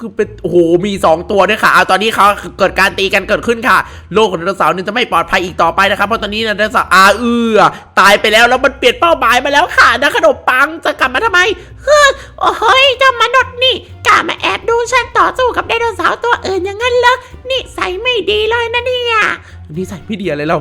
คือเป็นโอ้โหมีสองตัวด้วยค่ะเอาตอนนี้เขาเกิดการตีกันเกิดขึ้นค่ะ โลกของไดโนเสาร์นี่จะไม่ปลอดภัยอีกต่อไปนะครับเพราะตอนนี้ไดโนเสาร์อาเอือตายไปแล้วแล้วมันเปลี่ยนเป้าหมายมาแล้วค่ะนะขนมปังจะกลับมาทำไมโอ้โหยเจ้ามนุษย์นี่กล้ามาแอบดูฉันต่อสู้กับไดโนเสาร์ตัวอื่นอย่างนั้นเหรอนี่ใส่ไม่ดีเลยนะเนี่ยนี่ใส่พี่ดียเลยเรา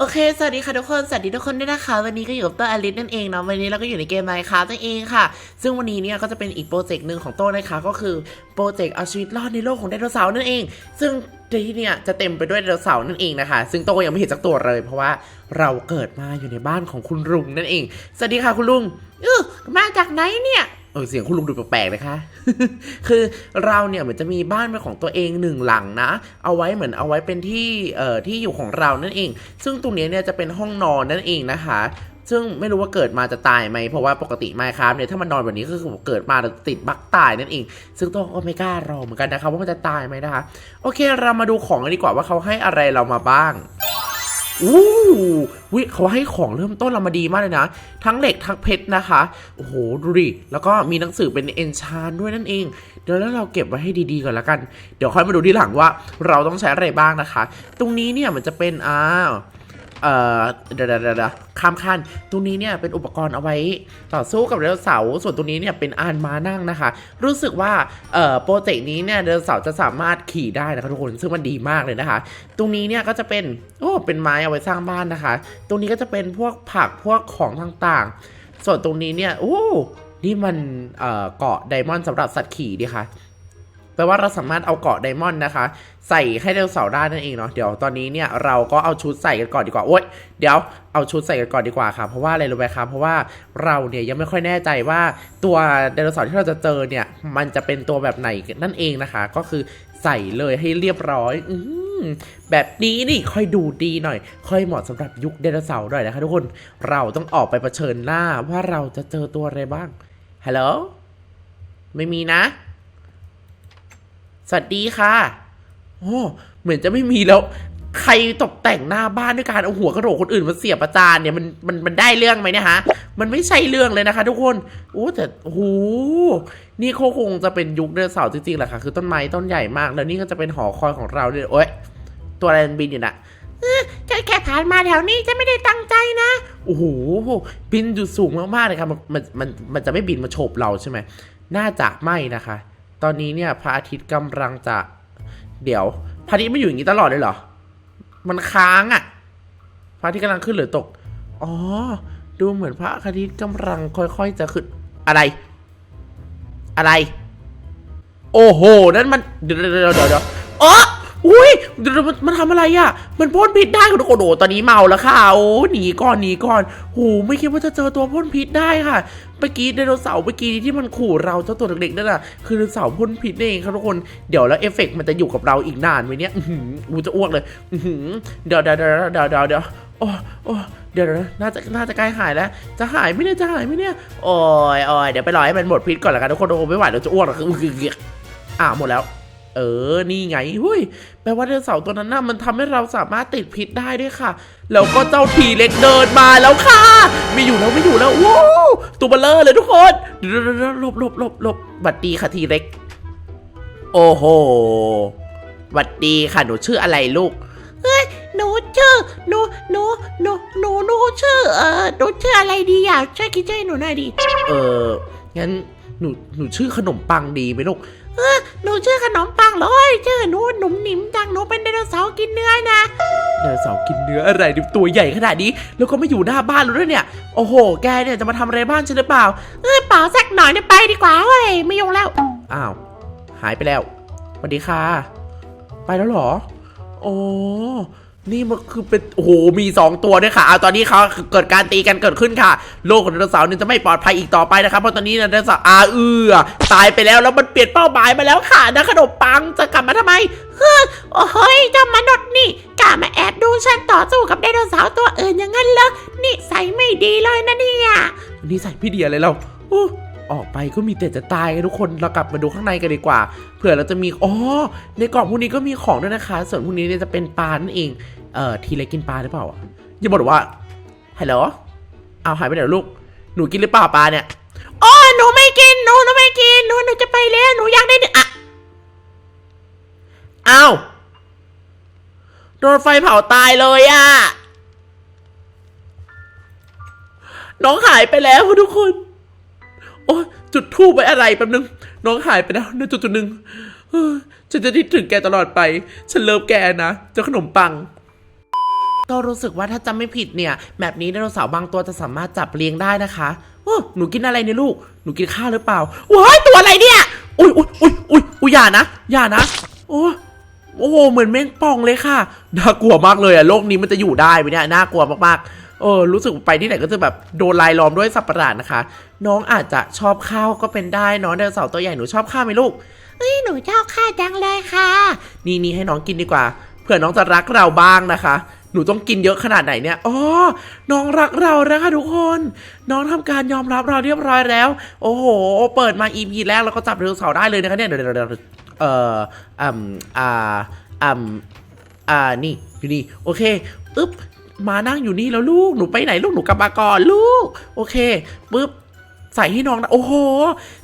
โอเค สวัสดีค่ะทุกคน สวัสดีทุกคนด้วยนะคะ วันนี้ก็อยู่กับโต้อลิสนั่นเองเนาะ วันนี้เราก็อยู่ในเกมไมค์ค a f t นั่นเองค่ะ ซึ่งวันนี้เนี่ยก็จะเป็นอีกโปรเจกต์หนึ่งของโต้นะคะ ก็คือโปรเจกต์เอาชีวิตรอดในโลกของไดโนเสาร์นั่นเอง ซึ่งในที่เนี่ยจะเต็มไปด้วยไดโนเสาร์นั่นเองนะคะ ซึ่งโต้ยังไม่เห็นสักตัวเลย เพราะว่าเราเกิดมาอยู่ในบ้านของคุณลุงนั่นเอง สวัสดีค่ะคุณลุงเออมาจากไหนเนี่ย เออเสียงคุณลุงดูแปลกๆนะคะ คือเราเนี่ยเหมือนจะมีบ้านเป็นของตัวเองหนึ่งหลังนะ เอาไว้เหมือนเอาไว้เป็นที่เอ่อที่อยู่ของเรานั่นเอง ซึ่งตรงนี้เนี่ยจะเป็นห้องนอนนั่นเองนะคะ ซึ่งไม่รู้ว่าเกิดมาจะตายไหมเพราะว่าปกติไมครับเนี่ยถ้ามันนอนแบบนี้ก็คือเกิดมาติดบักตายนั่นเอง ซึ่งตัวก็ไม่กล้ารอเหมือนกันนะคะว่ามันจะตายไหมนะคะ โอเคเรามาดูของกันดีกว่าว่าเขาให้อะไรเรามาบ้าง อู้วิเขาให้ของเริ่มต้นเรามาดีมากเลยนะ ทั้งเหล็กทั้งเพชรนะคะ โอ้โหดูดิแล้วก็มีหนังสือเป็นเอนชานด้วยนั่นเอง เดี๋ยวแล้วเราเก็บไว้ให้ดีๆก่อนละกัน เดี๋ยวค่อยมาดูที่หลังว่า เราต้องใช้อะไรบ้างนะคะ ตรงนี้เนี่ยมันจะเป็นอ้าว เอ่อเดี๋ยวเดี๋ยวเดี๋ยวเดี๋ยวข้ามขั้นตรงนี้เนี่ยเป็นอุปกรณ์เอาไว้ต่อสู้กับไดโนเสาร์ส่วนตรงนี้เนี่ยเป็นอานมานั่งนะคะ รู้สึกว่าเอ่อโปรเจกต์นี้เนี่ยไดโนเสาร์จะสามารถขี่ได้นะคะทุกคนซึ่งมันดีมากเลยนะคะ ตรงนี้เนี่ยก็จะเป็นโอ้เป็นไม้เอาไว้สร้างบ้านนะคะ ตรงนี้ก็จะเป็นพวกผักพวกของต่างๆ ส่วนตรงนี้เนี่ยโอ้นี่มันเอ่อเกาะไดมอนด์สำหรับสัตว์ขี่ดีค่ะ แปลว่าเราสามารถเอาเกาะไดมอนด์นะคะ ใส่ให้ไดโนเสาร์ได้นั่นเองเนาะเดี๋ยวตอนนี้เนี่ยเราก็เอาชุดใส่กันก่อนดีกว่าโอ๊ยเดี๋ยวเอาชุดใส่กันก่อนดีกว่าค่ะเพราะว่าอะไรรู้ไหมคะเพราะว่าเราเนี่ยยังไม่ค่อยแน่ใจว่าตัวไดโนเสาร์ที่เราจะเจอเนี่ยมันจะเป็นตัวแบบไหนนั่นเองนะคะ ก็คือใส่เลยให้เรียบร้อยอแบบนี้นี่ค่อยดูดีหน่อย ค่อยเหมาะสำหรับยุคไดโนเสาร์หน่อยนะคะทุกคนเราต้องออกไปเผชิญหน้าว่าเราจะเจอตัวอะไรบ้างฮัลโหลไม่มีนะ สวัสดีค่ะ โอ้ เหมือนจะไม่มีแล้ว ใครตกแต่งหน้าบ้านด้วยการเอาหัวกระโหลกคนอื่นมาเสียบประจานเนี่ยมันมันมันได้เรื่องไหมเนี่ยฮะ มันไม่ใช่เรื่องเลยนะคะ ทุกคน โอ้แต่โอ้โหนี่คงจะเป็นยุคไดโนเสาร์จริงๆแหละค่ะ คือต้นไม้ต้นใหญ่มาก แล้วนี่ก็จะเป็นหอคอยของเราเนี่ยโอ๊ย ตัวอะไรมันบินอยู่น่ะฉันแค่ผ่านมาแถวนี้ฉันไม่ได้ตั้งใจนะ โอ้โห บินอยู่สูงมากๆเลยครับมันมันมันมันจะไม่บินมาโฉบเราใช่ไหม น่าจะไม่นะคะ ตอนนี้เนี่ยพระอาทิตย์กำลังจะ เดี๋ยว พระอาทิตย์ไม่อยู่อย่างนี้ตลอดเลยเหรอ มันค้างอะ่ะ พระอาทิตย์กำลังขึ้นหรือตก อ๋อ ดูเหมือนพระอาทิตย์กำลังค่อยๆจะขึ้น อะไร อะไร โอ้โห นั่นมัน เดี๋ยวเดี๋ยวเดี๋ยวเดี๋ยวเดี๋ยวอ๋อ มันมันทำอะไรอะ่ะ มันพ่นพิษได้คุณโอ้โหตอนนี้เมาแล้วค่ะโอ้หนีก่อนหนีก่อนโหไม่คิดว่าจะเจอตัวพ่นพิษได้ค่ะเมื่อกี้ไดโนเสาร์เมื่อกี้ที่มันขู่เราเจ้าตัวเด็กๆนั่นน่ะคือไดโนเสาร์พ่นพิษเองครับทุกคนเดี๋ยวแล้วเอฟเฟกต์มันจะอยู่กับเราอีกนานไหมเนี่ยอื้อหือกูจะอ้วกเลยอื้อหือเดี๋ยวเดี๋ยวเดี๋ยวเดี๋ยวเดี๋ยวเดี๋ยวโอ้โอ้เดี๋ยวน่าจะน่าจะใกล้หายแล้ว จะหายไหมเนี่ยจะหายไหมเนี่ยโอ้ยโอ้ยเดี๋ยวไปรอให้มันหมดพิษก่อนละกันทุกคนโอ้ไม่ไหวเราจะอ้วกแล้วคืออ่าหมดแล้ว เออ นี่ไงเฮ้ยแปลว่าไดโนเสาร์ตัวนั้นน่ะมันทำให้เราสามารถติดพิษได้ด้วยค่ะ แล้วก็เจ้าทีเล็กเดินมาแล้วค่ะ ไม่อยู่แล้วไม่อยู่แล้วว้าวตัวเบลเลอร์เลยทุกคนเดี๋ยวเดี๋ยวเดี๋ยวหลบหลบหลบหลบบัดดีค่ะทีเล็ก โอ้โหบัดดีค่ะหนูชื่ออะไรลูกหนูชื่อหนูหนูหนูหนูหนูชื่อเออหนูชื่ออะไรดีอะช่วยคิดช่วยหนูหน่อยดิเอองั้นหนูหนูชื่อขนมปังดีไหมลูก เออหนูชื่อขนมปังเหรอเอ้ยชื่อหนูหนุ่มหนิมจังหนูเป็นไดโนเสาร์กินเนื้อนะ ไดโนเสาร์กินเนื้ออะไรดิตัวใหญ่ขนาดนี้ แล้วก็ไม่อยู่หน้าบ้านเราด้วยเนี่ย โอ้โห แกเนี่ยจะมาทำอะไรบ้านฉันหรือเปล่า เอ้ยเปล่าสักหน่อยเนี่ยไปดีกว่าเว้ยไม่ยุ่งแล้ว อ้าว หายไปแล้วสวัสดีค่ะ ไปแล้วเหรอ โอ้ นี่มันคือเป็นโอ้โหมีสองตัวด้วยค่ะเอาตอนนี้เขาเกิดการตีกันเกิดขึ้นค่ะ โลกของไดโนเสาร์นี่จะไม่ปลอดภัยอีกต่อไปนะครับเพราะตอนนี้ไดโนเสาร์อาเอือตายไปแล้วแล้วมันเปลี่ยนเป้าหมายมาแล้วค่ะนะขนมปังจะกลับมาทำไมโอ้โหยเจ้ามนุษย์นี่กล้ามาแอบดูฉันต่อสู้กับไดโนเสาร์ตัวอื่นอย่างนั้นเหรอนี่ใส่ไม่ดีเลยนะเนี่ยนี่ใส่พี่เดียเลยเราอู้ ออกไปก็มีแต่จะตายกันทุกคนเรากลับมาดูข้างในกันดีกว่า เผื่อเราจะมีอ๋อในกล่องพวกนี้ก็มีของด้วยนะคะ ส่วนพวกนี้เนี่ยจะเป็นปลานั่นเองเอ่อทีเล็กกินปลาหรือเปล่าอะอย่าบอกว่าฮัลโหลเอาหายไปไหนลูกหนูกินหรือเปล่าปลาเนี่ยโอ้หนูไม่กินหนูหนูไม่กินหนูหนูจะไปแล้วหนูอยากได้เนื้ออะอ้าวโดนไฟเผาตายเลยอะ่ะน้องหายไปแล้วทุกคน โอ้จุดทูบไว้อะไรแป๊บนึง น้องหายไปแล้วในจุดจุดหนึ่งเฮ้ยฉันจะคิดถึงแกตลอดไป ฉันเลิฟแกนะเจ้าขนมปัง ก็รู้สึกว่าถ้าจำไม่ผิดเนี่ยแบบนี้ไดโนเสาร์บางตัวจะสามารถจับเลี้ยงได้นะคะโอ้หนูกินอะไรเนี่ยลูก หนูกินข้าวหรือเปล่าว้ายตัวอะไรเนี่ยอุ้ยอุ้ยอุ้ยอุ้ยอุ้ยอย่านะอย่านะ โอ้โอ้โหเหมือนแมงป่องเลยค่ะน่ากลัวมากเลยอะโลกนี้มันจะอยู่ได้ไหมเนี่ยน่ากลัวมากๆ เออรู้สึกไปที่ไหนก็จะแบบโดนลายล้อมด้วยสัตว์ประหลาดนะคะ น้องอาจจะชอบข้าวก็เป็นได้เน้องไดโนเสาร์ตัวใหญ่หนูชอบข้าวไหมลูกเฮ้ยหนูชอบข้าวจังเลยค่ะ นี่นี่ให้น้องกินดีกว่าเผื่อน้องจะรักเราบ้างนะคะ หนูต้องกินเยอะขนาดไหนเนี่ยอ๋อน้องรักเราแล้วค่ะทุกคน น้องทำการยอมรับเราเรียบร้อยแล้ว โอ้โห เปิดมา EP แรกแล้วก็จับไดโนเสาร์ได้เลยนะคะเนี่ยเดี๋ยวเดี๋ยวเดี๋ยวเอ่ออ่มอ่าอ่มอ่านี่อยู่นี่โอเคอึ๊บ มานั่งอยู่นี่แล้วลูกหนูไปไหนลูกหนูกลับมาก่อนลูก โอเคปึ๊บใส่ให้น้องนะโอ้โห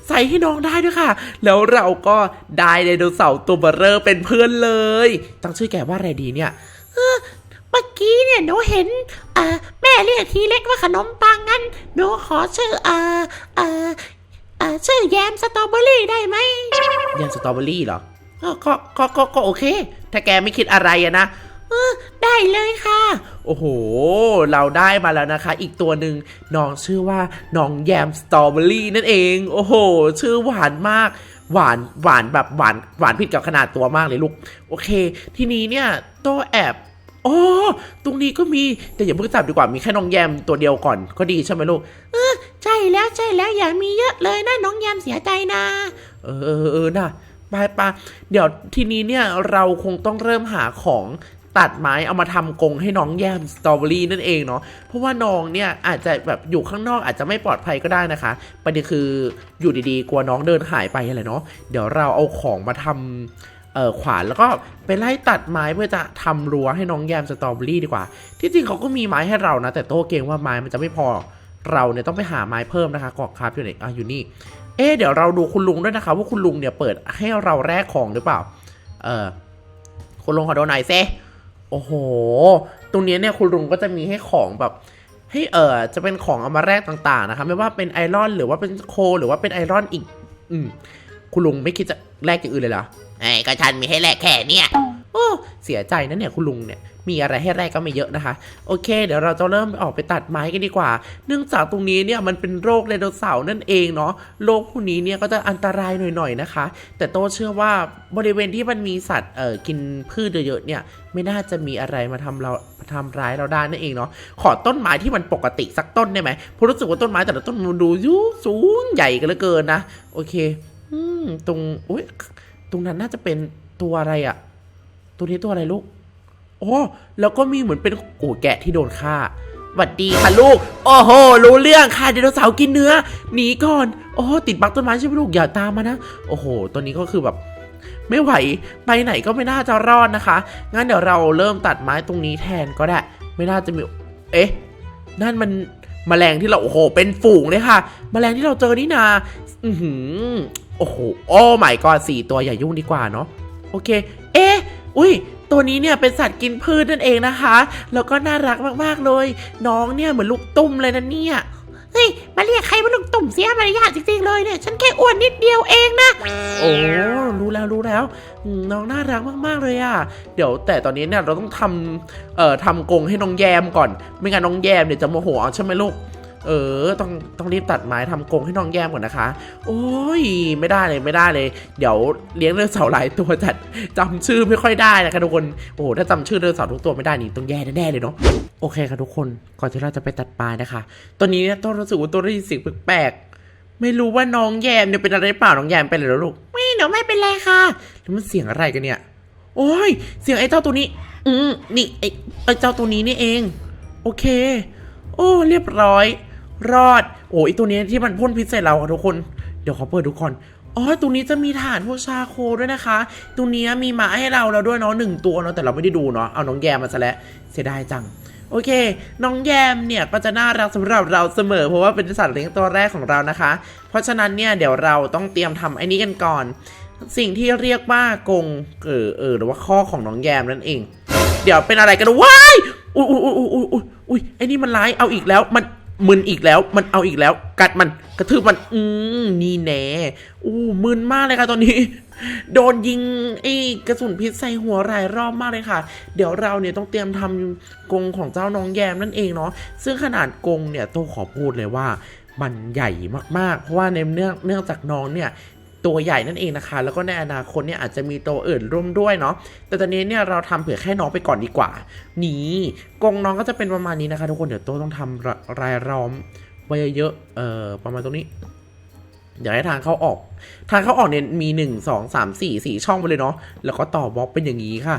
ใส่ให้น้องได้ด้วยค่ะ แล้วเราก็ได้ไดโนเสาร์ตัวเบอร์เรอร์เป็นเพื่อนเลย ตั้งชื่อแกว่าอะไรดีเนี่ยเมื่อกี้เนี่ยหนูเห็นเอ่อแม่เรียกทีเล็กว่าขนมปังงั้นหนูขอชื่อเอ่อเอ่อเอ่อชื่อแยมสตรอเบอรี่ได้ไหมยังสตรอเบอรี่เหรอก็ก็ก็ก็ก็โอเค ถ้าแกไม่คิดอะไรอะนะ เออได้เลยค่ะ โอ้โห เราได้มาแล้วนะคะ อีกตัวหนึ่งน้องชื่อว่าน้องแยมสตรอเบอรี่นั่นเอง โอ้โห ชื่อหวานมาก หวานหวานแบบหวานหวานผิดกับขนาดตัวมากเลยลูก โอเค ทีนี้เนี่ยโตแอบอ๋อตรงนี้ก็มี แต่อย่าเพิ่งจับดีกว่า มีแค่น้องแยมตัวเดียวก่อน ก็ดีใช่ไหมลูกใช่แล้วใช่แล้วอย่ามีเยอะเลยนะน้องแยมเสียใจนะ เออเออเออนะไปไปเดี๋ยวทีนี้เนี่ยเราคงต้องเริ่มหาของ ตัดไม้เอามาทำกรงให้น้องแยมสตรอเบอรี่นั่นเองเนาะเพราะว่าน้องเนี่ยอาจจะแบบอยู่ข้างนอกอาจจะไม่ปลอดภัยก็ได้นะคะประเด็นคืออยู่ดีๆ กลัวน้องเดินหายไปอะไรเนาะเดี๋ยวเราเอาของมาทำเออขวานแล้วก็ไปไล่ตัดไม้เพื่อจะทำรั้วให้น้องแยมสตรอเบอรี่ดีกว่า ที่จริงเขาก็มีไม้ให้เรานะ แต่โต้เกรงว่าไม้มันจะไม่พอเราเนี่ยต้องไปหาไม้เพิ่มนะคะกอกครับอยู่ไหนอะอยู่นี่ เอ๊เดี๋ยวเราดูคุณลุงด้วยนะคะ ว่าคุณลุงเนี่ยเปิดให้เราแลกของหรือเปล่า เออคุณลุงขอโดูหน่อยเซ โอ้โห ตรงนี้เนี่ยคุณลุงก็จะมีให้ของแบบให้เออจะเป็นของเอามาแลกต่างๆนะคะไม่ว่าเป็นไอรอนหรือว่าเป็นโคลหรือว่าเป็นไอรอนอีก อืมคุณลุงไม่คิดจะแลกอย่างอื่นเลยเหรอไอ้ก็ฉันมีให้แลกแค่เนี่ยโอ้เสียใจนะเนี่ยคุณลุงเนี่ย มีอะไรให้แรกก็ไม่เยอะนะคะ โอเค เดี๋ยวเราจะเริ่มออกไปตัดไม้กันดีกว่า เนื่องจากตรงนี้เนี่ยมันเป็นโรคไดโนเสาร์นั่นเองเนาะโรคพวกนี้เนี่ยก็จะอันตรายหน่อยๆนะคะ แต่โตเชื่อว่าบริเวณที่มันมีสัตว์เอ่อกินพืชเยอะๆเนี่ยไม่น่าจะมีอะไรมาทำเราทำร้ายเราได้นั่นเองเนาะขอต้นไม้ที่มันปกติสักต้นได้ไหมเพราะรู้สึกว่าต้นไม้แต่ละต้นมันดูยุสูงใหญ่กันเหลือเกินนะ โอเคอืมตรงอุ้ยตรงนั้นน่าจะเป็นตัวอะไรอะตัวนี้ตัวอะไรลูก โอ้แล้วก็มีเหมือนเป็นโอ้แกะที่โดนฆ่าหวัดดีค่ะลูก โอ้โห รู้เรื่องค่ะไดโนเสาร์กินเนื้อ หนีก่อน โอ้ติดบักต้นไม้ใช่ไหมลูก อย่าตามมานะ โอ้โหตัวนี้ก็คือแบบ ไม่ไหว ไปไหนก็ไม่น่าจะรอดนะคะ งั้นเดี๋ยวเราเริ่มตัดไม้ตรงนี้แทนก็ได้ ไม่น่าจะมี เอ๊ะ นั่นมันแมลงที่เรา โอ้โห เป็นฝูงเลยค่ะแมลงที่เราเจอนี่นา อือหือ โอ้โห โอ้ไม่ก็สี่ตัวอย่ายุ่งดีกว่าเนาะ โอเค เอ๊ะ อุ้ย ตัวนี้เนี่ยเป็นสัตว์กินพืชนั่นเองนะคะ แล้วก็น่ารักมากๆเลย น้องเนี่ยเหมือนลูกตุ้มเลยนะเนี่ยเฮ้ยมาเรียกใครว่าลุงตุ่มเสียมารยาทจริงๆเลยเนี่ย ฉันแค่อ้วนนิดเดียวเองนะ โอ้รู้แล้วรู้แล้วอืมน้องน่ารักมากๆเลยอะเดี๋ยวแต่ตอนนี้เนี่ยเราต้องทำเอ่อทำกรงให้น้องแยมก่อน ไม่งั้นน้องแยมเนี่ยจะโมโหเอาใช่ไหมลูก เออ ต้องต้องรีบตัดไม้ทำกรงให้น้องแย้มก่อนนะคะ โอ้ย ไม่ได้เลยไม่ได้เลย เดี๋ยวเลี้ยงเรือเสาหลายตัวจัดจำชื่อไม่ค่อยได้นะคะทุกคน โอ้โห ถ้าจำชื่อเรือเสาทุกตัวไม่ได้นี่ต้องแย่แน่เลยเนาะ โอเคค่ะทุกคน ก่อนที่เราจะไปตัดปลายนะคะ ตอนนี้เนี่ยต้องรู้สึกว่าตัวได้ยินเสียงแปลกๆ ไม่รู้ว่าน้องแยมเนี่ยเป็นอะไรเปล่า น้องแยมเป็นอะไรแล้วลูก ไม่หนูไม่เป็นไรค่ะ แล้วมันเสียงอะไรกันเนี่ย โอ้ย เสียงไอ้เจ้าตัวนี้ อืมนี่ไอ้ไอ้เจ้าตัวนี้นี่เอง โอเค โอ้ เรียบร้อย รอด โอ้ไอตัวนี้ที่มันพ่นพิษใส่เราอะทุกคน เดี๋ยวขอเปิดดูก่อนอ๋อตรงนี้จะมีฐานพวกชาโคด้วยนะคะ ตรงนี้มีหมาให้เราแล้วด้วยเนาะหนึ่งตัวเนาะแต่เราไม่ได้ดูเนาะ เอาน้องแยมมาซะแล้วเสียดายจัง โอเค น้องแยมเนี่ยก็จะน่ารักสำหรับเราเสมอ เพราะว่าเป็นสัตว์เลี้ยงตัวแรกของเรานะคะ เพราะฉะนั้นเนี่ยเดี๋ยวเราต้องเตรียมทำไอ้นี้กันก่อน สิ่งที่เรียกว่ากงเออเออหรือว่าข้อของน้องแยมนั่นเอง เดี๋ยวเป็นอะไรกันว้ายอุ้ยอุ้ยอุ้ยอุ้ยอุ้ยอุ้ยไอ้นี่มันร้ายเอาอีกแล้วมัน มึนอีกแล้ว มันเอาอีกแล้ว กัดมันกระทืบมัน อืมนี่แน่อู้มึนมากเลยค่ะตอนนี้ โดนยิงไอ้กระสุนพิษใส่หัวหลายรอบมากเลยค่ะ เดี๋ยวเราเนี่ยต้องเตรียมทำกรงของเจ้าน้องแยมนั่นเองเนาะซึ่งขนาดกรงเนี่ยโตขอพูดเลยว่ามันใหญ่มากๆ เพราะว่าในเนื่องเนื่องจากน้องเนี่ย ตัวใหญ่นั่นเองนะคะ แล้วก็ในอนาคตเนี่ยอาจจะมีตัวอื่นร่วมด้วยเนาะแต่ตอนนี้เนี่ยเราทำเผื่อแค่น้องไปก่อนดีกว่า นี่กงน้องก็จะเป็นประมาณนี้นะคะ ทุกคนเดี๋ยวโต้ต้องทำรรายล้อมไว้เยอะเอ่อประมาณตรงนี้เดี๋ยวให้ทางเข้าออก ทางเข้าออกเนี่ยมีหนึ่งสองสามสี่สี่ช่องไปเลยเนาะแล้วก็ต่อบล็อกเป็นอย่างนี้ค่ะ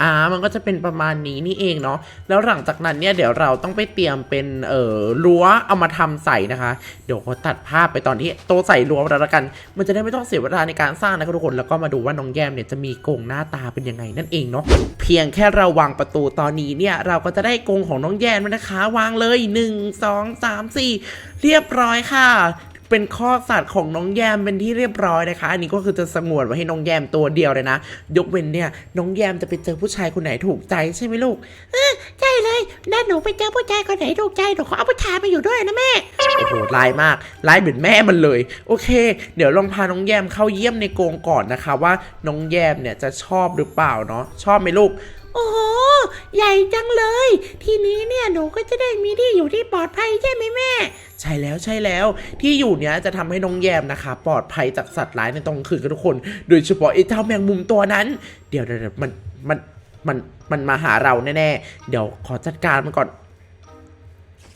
อ่ามันก็จะเป็นประมาณนี้นี่เองเนาะแล้วหลังจากนั้นเนี่ยเดี๋ยวเราต้องไปเตรียมเป็นเอ่อรั้วเอามาทำใส่นะคะ เดี๋ยวเขาตัดภาพไปตอนที่โตใส่รั้วแล้วกัน มันจะได้ไม่ต้องเสียเวลาในการสร้างนะครับทุกคนแล้วก็มาดูว่าน้องแยมเนี่ยจะมีกรงหน้าตาเป็นยังไงนั่นเองเนาะเพียงแค่เราวางประตูตอนนี้เนี่ยเราก็จะได้กรงของน้องแยมแล้วนะคะ วางเลย 1 2 3 4 เรียบร้อยค่ะ เป็นข้อสัตว์ของน้องแยมเป็นที่เรียบร้อยนะคะ อันนี้ก็คือจะสงวนไว้ให้น้องแยมตัวเดียวเลยนะ ยกเว้นเนี่ย น้องแยมจะไปเจอผู้ชายคนไหนถูกใจใช่ไหมลูกใช่เลยนั่นหนูไปเจอผู้ชายคนไหนถูกใจหนูขอเอาผู้ชายมาอยู่ด้วยนะแม่โอ้โหลายมากลายเหมือนแม่มันเลย โอเค เดี๋ยวลองพาน้องแยมเข้าเยี่ยมในกรงก่อนนะคะ ว่าน้องแยมเนี่ยจะชอบหรือเปล่าเนาะชอบไหมลูก โอ้โห ใหญ่จังเลย ทีนี้เนี่ยหนูก็จะได้มีที่อยู่ที่ปลอดภัยใช่ไหมแม่ ใช่แล้วใช่แล้วที่อยู่เนี้ยจะทำให้น้องแยมนะคะ ปลอดภัยจากสัตว์ร้ายในตอนกลางคืนกันทุกคน โดยเฉพาะไอ้เจ้าแมงมุมตัวนั้นเดี๋ยวเดี๋ยวเดี๋ยวมันมันมันมันมาหาเราแน่ๆ เดี๋ยวขอจัดการมันก่อน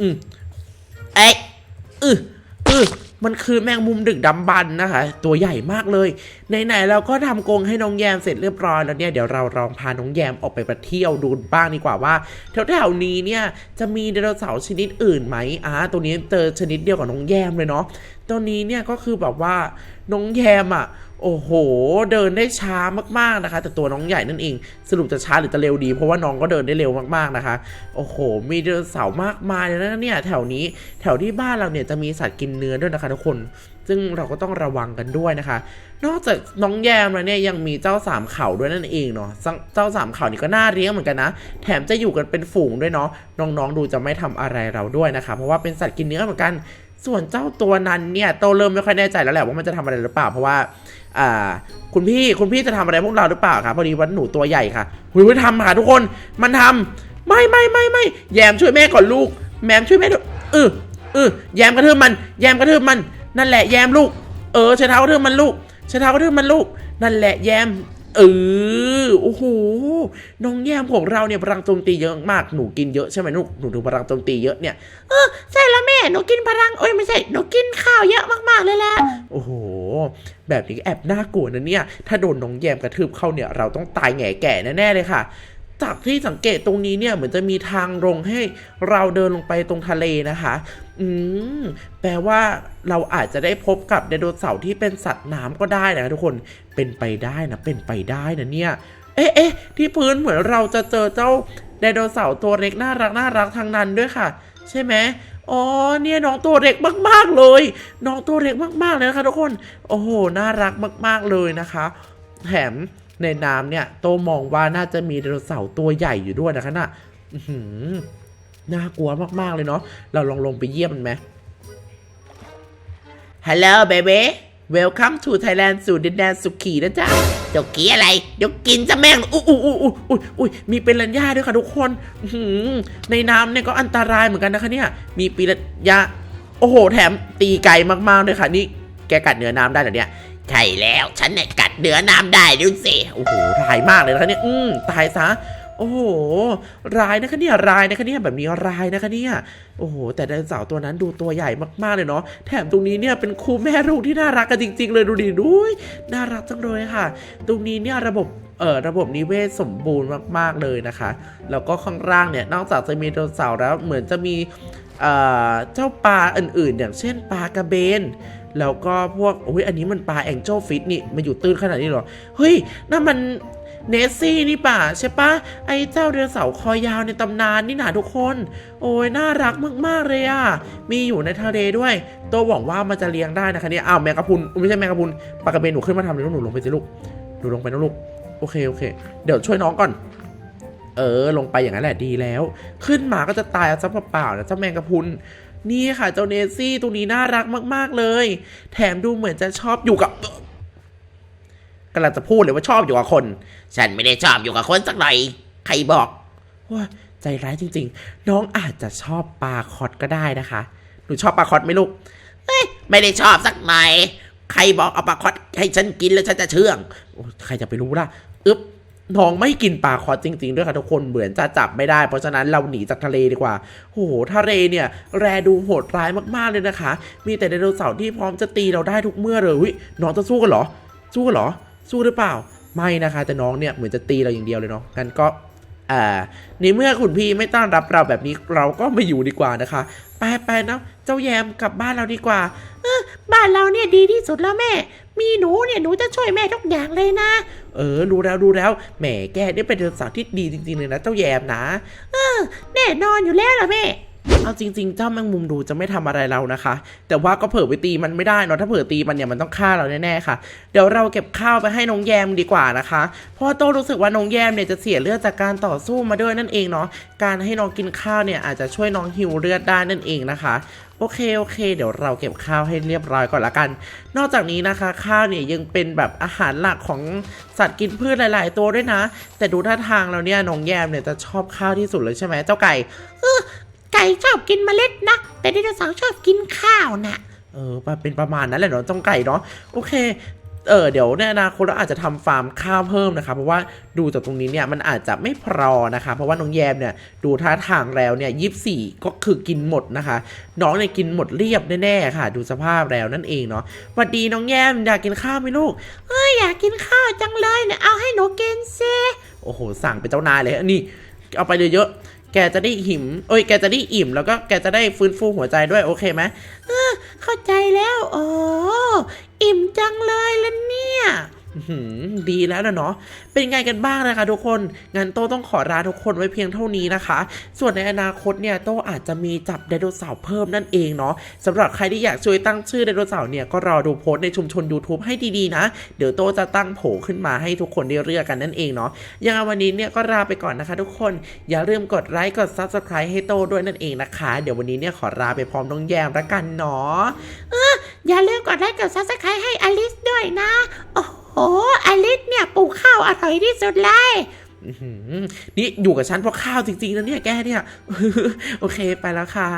อืมเอ๊ะอือ อือมันคือแมงมุมดึกดำบรรพ์นะคะ ตัวใหญ่มากเลยไหนๆเราก็ทำกรงให้น้องแยมเสร็จเรียบร้อยแล้วเนี่ยเดี๋ยวเราลองพาน้องแยมออกไปไปเที่ยวดูบ้างดีกว่าว่าแถวๆนี้เนี่ยจะมีไดโนเสาร์ชนิดอื่นไหมอ่าตัวนี้เจอชนิดเดียวกับน้องแยมเลยเนาะตัวนี้เนี่ยก็คือแบบว่าน้องแยมอะ โอ้โห เดินได้ช้ามากๆนะคะ แต่ตัวน้องใหญ่นั่นเอง สรุปจะช้าหรือจะเร็วดี เพราะว่าน้องก็เดินได้เร็วมากๆนะคะ โอ้โห มีไดโนเสาร์มากมายเลยนะเนี่ยแถวนี้ แถวที่บ้านเราเนี่ยจะมีสัตว์กินเนื้อด้วยนะคะทุกคน ซึ่งเราก็ต้องระวังกันด้วยนะคะ นอกจากน้องแยมแล้วเนี่ยยังมีเจ้าสามเข่าด้วยนั่นเองเนาะ เจ้าสามเข่านี่ก็น่าเลี้ยงเหมือนกันนะ แถมจะอยู่กันเป็นฝูงด้วยเนาะ น้องๆดูจะไม่ทำอะไรเราด้วยนะคะ เพราะว่าเป็นสัตว์กินเนื้อเหมือนกัน ส่วนเจ้าตัวนั้นเนี่ยโตเริ่มไม่ค่อยแน่ใจแล้วแหละว่ามันจะทำอะไรหรือเปล่า เพราะว่า อ่าคุณพี่คุณพี่จะทำอะไรพวกเราหรือเปล่าครับพอดีวันหนูตัวใหญ่ค่ะหุยหุยทำค่ะทุกคนมันทำไม่ไม่ไม่ไม่แยมช่วยแม่ก่อนลูก แมมช่วยแม่ด้วยเออเออแยมกระทืบมัน แยมกระทืบมัน นั่นแหละแยมลูก เออใช้เท้ากระทืบมันลูกใช้เท้ากระทืบมันลูก นั่นแหละแยม เออโอ้โหน้องแยมของเราเนี่ยพลังโจมตีเยอะมากหนูกินเยอะใช่ไหมลูกหนูดูพลังโจมตีเยอะเนี่ยเออใช่แล้วแม่หนูกินพลังโอ้ยไม่ใช่หนูกินข้าวเยอะมากๆเลยแหละโอ้โห แบบนี้แอบน่ากลัวนะเนี่ย ถ้าโดนน้องแยมกระทืบเข้าเนี่ย เราต้องตายแง่แก่แน่ๆเลยค่ะ จากที่สังเกตตรงนี้เนี่ยเหมือนจะมีทางลงให้เราเดินลงไปตรงทะเลนะคะ อืม แปลว่าเราอาจจะได้พบกับไดโนเสาร์ที่เป็นสัตว์น้ำก็ได้นะทุกคน เป็นไปได้นะ เป็นไปได้นะเนี่ย เอ๊ะเอ๊ะที่พื้นเหมือนเราจะเจอเจ้าไดโนเสาร์ตัวเล็กน่ารักน่ารักทางนั้นด้วยค่ะ ใช่ไหมอ๋อเนี่ยน้องตัวเล็กมาก ๆเลย น้องตัวเล็กมากๆเลยนะคะทุกคน โอ้โห น่ารักมาก ๆเลยนะคะ แถมในน้ำเนี่ยโตมองว่าน่าจะมีไดโนเสาร์ตัวใหญ่อยู่ด้วยนะคะน่ะอื้อหือ น่ากลัวมาก ๆ เลยเนาะ เราลองลงไปเยี่ยมมันไหมฮัลโหลเบเบ้ Welcome to Thailand สู่ดินแดนสุขีนะจ๊ะเดี๋ยวกี้อะไร เดี๋ยวกินจะแม่งอุ้ยอุ้ยอุ้ยอุ้ยอุ้ยอุ้ยมีเป็นรัญญาด้วยค่ะทุกคนในน้ำเนี่ยก็อันตรายเหมือนกันนะคะเนี่ย มีปีรัญญาโอ้โห แถมตีไกลมากๆเลยค่ะนี่ แกกัดเนื้อน้ำได้เหรอเนี่ยใช่แล้วฉันเนี่ยกัดเนื้อน้ำได้ดูสิโอ้โหร้ายมากเลยนะคะเนี่ยอืมตายซะ โอ้โห ร้ายนะคะเนี่ย ร้ายนะคะเนี่ย แบบนี้ร้ายนะคะเนี่ย โอ้โห แต่ไดโนเสาร์ตัวนั้นดูตัวใหญ่มากๆเลยเนาะ แถมตรงนี้เนี่ยเป็นคู่แม่ลูกที่น่ารักกันจริง ๆ เลยดูดิดูยน่ารักจังเลยค่ะ ตรงนี้เนี่ยระบบเอ่อระบบนิเวศสมบูรณ์มาก ๆ เลยนะคะ แล้วก็ข้างล่างเนี่ย นอกจากจะมีไดโนเสาร์แล้วเหมือนจะมีเอ่อเจ้าปลาอื่น ๆ อย่างเช่นปลากระเบนแล้วก็พวกโอ้ยอันนี้มันปลาแองเจิลฟิตนี่มันอยู่ตื้นขนาดนี้หรอ เฮ้ยนั่นมัน เนสซี่นี่ป่ะใช่ปะไอ้เจ้าเดือเสาคอยาวในตำนานนี่นะทุกคน โอ้ยน่ารักมากๆเลยอะ มีอยู่ในทะเลด้วย ตัวหวังว่ามันจะเลี้ยงได้นะคะเนี่ยอ้าวแมงกะพรุนอุ๊ยไม่ใช่แมงกะพรุนปลากระเบนหนูขึ้นมาทำเลยลูกหนูลงไปสิลูกหนูลงไปนะลูกโอเคโอเค เดี๋ยวช่วยน้องก่อน เออ ลงไปอย่างนั้นแหละดีแล้ว ขึ้นมาก็จะตายเอาซะเปล่าๆนะเจ้าแมงกะพรุนนี่ค่ะเจ้าเนสซี่ตัวนี้น่ารักมาก ๆเลย แถมดูเหมือนจะชอบอยู่กับำลังจะพูดเลยว่าชอบอยู่กับคน ฉันไม่ได้ชอบอยู่กับคนสักหน่อยใครบอกว่าใจร้ายจริง ๆ น้องอาจจะชอบปลาคอตก็ได้นะคะ หนูชอบปลาคอตไหมลูกไม่ได้ชอบสักหน่อยใครบอกเอาปลาคอดให้ฉันกินแล้วฉันจะเชื่องใครจะไปรู้ล่ะอึ๊บน้องไม่กินปลาคอสจริง ๆ ด้วยค่ะทุกคนเหมือนจะจับไม่ได้ เพราะฉะนั้นเราหนีจากทะเลดีกว่าโอ้โหทะเลเนี่ย แรดูโหดร้ายมากๆเลยนะคะ มีแต่ไดโนเสาร์ที่พร้อมจะตีเราได้ทุกเมื่อเลยน้องจะสู้กันเหรอ สู้กันเหรอ สู้หรือเปล่า ไม่นะคะ แต่น้องเนี่ยเหมือนจะตีเราอย่างเดียวเลยเนาะงั้นก็อ่าในเมื่อคุณพี่ไม่ต้อนรับเราแบบนี้เราก็ไม่อยู่ดีกว่านะคะ ไปไปนะเจ้าแยมกลับบ้านเราดีกว่าบ้านเราเนี่ยดีที่สุดแล้วแม่ มีหนูเนี่ยหนูจะช่วยแม่ทุกอย่างเลยนะ เออรู้แล้วรู้แล้วแหมแกนี่เป็นเดือนสาวที่ดีจริงๆเลยนะเจ้าแยมนะ เออแน่นอนอยู่แล้วล่ะแม่ เอาจริงๆ เจ้าแมงมุมดูจะไม่ทำอะไรเรานะคะ แต่ว่าก็เผื่อไปตีมันไม่ได้เนอะถ้าเผื่อตีมันเนี่ยมันต้องฆ่าเราแน่ๆค่ะ เดี๋ยวเราเก็บข้าวไปให้น้องแยมดีกว่านะคะ เพราะว่าโตรู้สึกว่าน้องแยมเนี่ยจะเสียเลือดจากการต่อสู้มาด้วยนั่นเองเนาะการให้น้องกินข้าวเนี่ยอาจจะช่วยน้องหิวเลือดได้นั่นเองนะคะโอเคโอเค เดี๋ยวเราเก็บข้าวให้เรียบร้อยก่อนละกัน นอกจากนี้นะคะข้าวเนี่ยยังเป็นแบบอาหารหลักของสัตว์กินพืชหลาย ๆ ตัวด้วยนะ แต่ดูท่าทางแล้วเนี่ยน้องแยมเนี่ยจะชอบข้าวที่สุดเลยใช่ไหมเจ้าไก่ ไก่ชอบกินเมล็ดนะ แต่ไดโนเสาร์ชอบกินข้าวนะเออเป็นประมาณนั้นแหละเนาะต้องไก่เนาะโอเคเออเดี๋ยวในอนาคตเราอาจจะทำฟาร์มข้าวเพิ่มนะคะ เพราะว่าดูจากตรงนี้เนี่ยมันอาจจะไม่พอนะคะ เพราะว่าน้องแยมเนี่ยดูท่าทางแล้วเนี่ยยี่สี่ก็คือกินหมดนะคะ น้องเนี่ยกินหมดเรียบแน่ๆค่ะ ดูสภาพแล้วนั่นเองเนาะสวัสดีน้องแยมอยากกินข้าวไหมลูกเอ้ยอยากกินข้าวจังเลยเนี่ยเอาให้หนูกินซิโอ้โหสั่งเป็นเจ้านายเลยนนี้เอาไปเยอะๆ แกจะได้หิมโอ้ยแกจะได้อิ่ม แล้วก็แกจะได้ฟื้นฟูหัวใจด้วยโอเคไหมเข้าใจแล้ว อ๋อ อิ่มจังเลยแล้วเนี่ย ดีแล้วนะเนาะ เป็นไงกันบ้างนะคะทุกคน งั้นโต้ต้องขอลาทุกคนไว้เพียงเท่านี้นะคะ ส่วนในอนาคตเนี่ยโต้อาจจะมีจับไดโนเสาร์เพิ่มนั่นเองเนาะสำหรับใครที่อยากช่วยตั้งชื่อไดโนเสาร์เนี่ย ก็รอดูโพสต์ในชุมชน YouTube ให้ดีๆนะ เดี๋ยวโต้จะตั้งโผขึ้นมาให้ทุกคนได้เลือกกันนั่นเองเนาะ ยังไงวันนี้เนี่ยก็ลาไปก่อนนะคะ ทุกคน อย่าลืมกดไลค์ กด Subscribe ให้โต้ด้วยนั่นเองนะคะ เดี๋ยววันนี้เนี่ยขอลาไปพร้อมน้องแยมละกันเนาะอย่าลืมกดไลค์ กดซับสไครต์ให้อลิสด้วยนะ อ้อลิสเนี่ยปลูกข้าวอร่อยที่สุดเลยอื้อหือนี่อยู่กับฉันเพราะข้าวจริงๆนะเนี่ยแกเนี่ย โอเคไปแล้วค่ะ